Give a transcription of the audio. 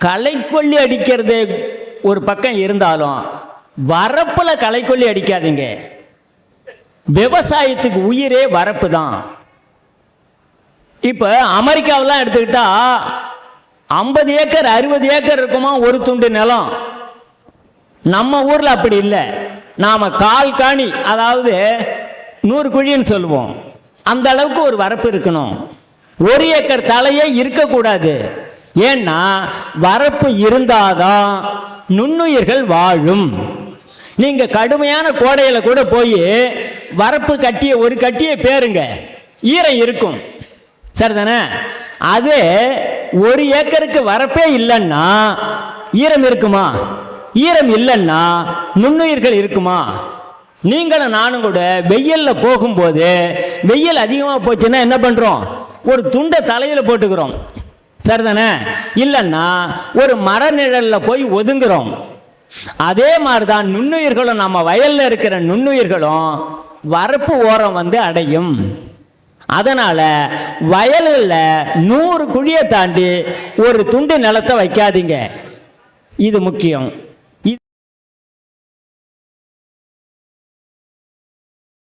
களைக்கொல்லி அடிக்கிறது ஒரு பக்கம் இருந்தாலும் வரப்பில் களைக்கொல்லி அடிக்காதீங்க. விவசாயத்துக்கு உயிரே வரப்பு தான். இப்போ அமெரிக்காவெலாம் எடுத்துக்கிட்டா ஐம்பது ஏக்கர் அறுபது ஏக்கர் இருக்குமா? ஒரு துண்டு நிலம். நம்ம ஊரில் அப்படி இல்லை. நாம் கால் காணி அதாவது நூறு குழின்னு சொல்லுவோம். அந்த அளவுக்கு ஒரு வரப்பு இருக்கணும். ஒரு ஏக்கர் தலையே இருக்கக்கூடாது. ஏன்னா வரப்பு இருந்தாதான் நுண்ணுயிர்கள் வாழும். நீங்கள் கடுமையான கோடையில் கூட போய் வரப்பு கட்டிய ஒரு கட்டியை பேருங்க. ஈரம் இருக்கும். சரிதானே? அது ஒரு ஏக்கருக்கு வரப்பே இல்லைன்னா ஈரம் இருக்குமா? ஈரம் இல்லைன்னா நுண்ணுயிர்கள் இருக்குமா? நீங்களும் நானும் கூட வெயிலில் போகும்போது வெயில் அதிகமாக போச்சுன்னா என்ன பண்ணுறோம் ஒரு துண்டை தலையில் போட்டுக்கிறோம். சரிதானே? இல்லைன்னா ஒரு மர நிழலில் போய் ஒதுங்குறோம். அதே மாதிரி தான் நுண்ணுயிர்களும் நம்ம வயலில் இருக்கிற நுண்ணுயிர்களும் வரப்பு ஓரம் வந்து அடையும். அதனால வயலில் நூறு குழியை தாண்டி ஒரு துண்டு நிலத்தை வைக்காதீங்க. இது முக்கியம்.